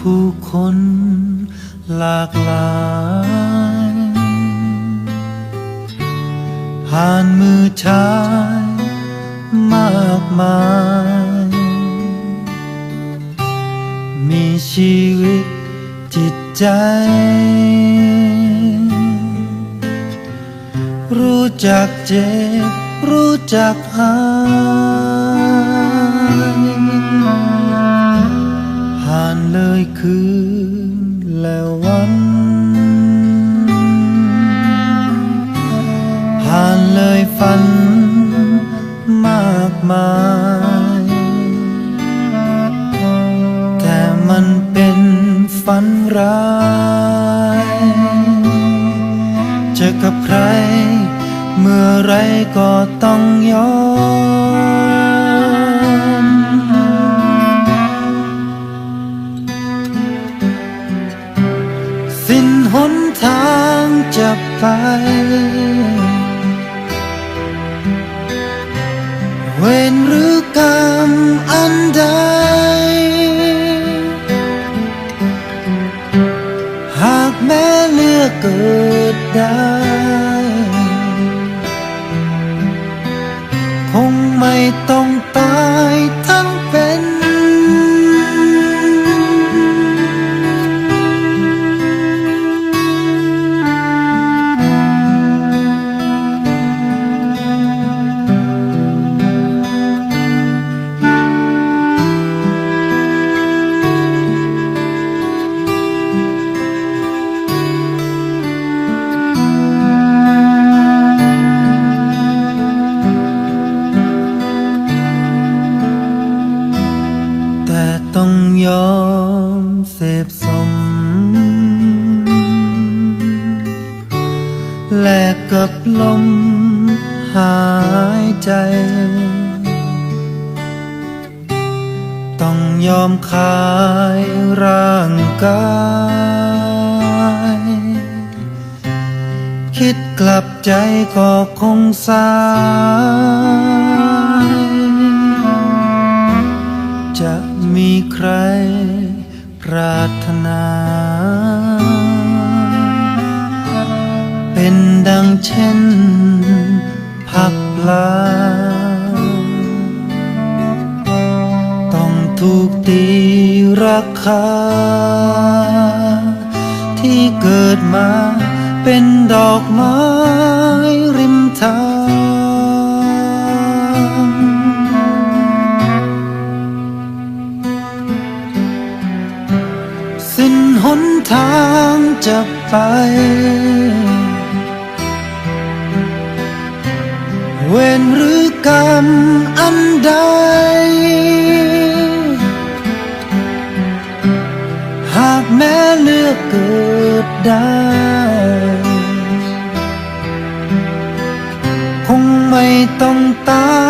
ผู้คนหลากหลายผ่านมือชายมากมาย มีชีวิตจิตใจ รู้จักเจ็บรู้จักหาย ฝันมากมาย แต่มันเป็นฝันร้าย เจอกับใคร เมื่อไรก็ต้องยอม สิ้นหนทางจะไป เวรหรือกรรมอันใด หากแม้เลือกเกิดได้ ยอมเสพสม แลกกับลมหายใจ ต้องยอมขายร่างกาย คิดกลับใจก็คงสาย รารถนา เป็นดังเช่น ผักปลา ต้องถูกตีราคา ที่เกิดมาเป็นดอกไม้ริมทาง สิ้นหนทางจะไป เวรหรือกรรมอันใด หากแม้เลือกเกิดได้ คงไม่ต้องตาย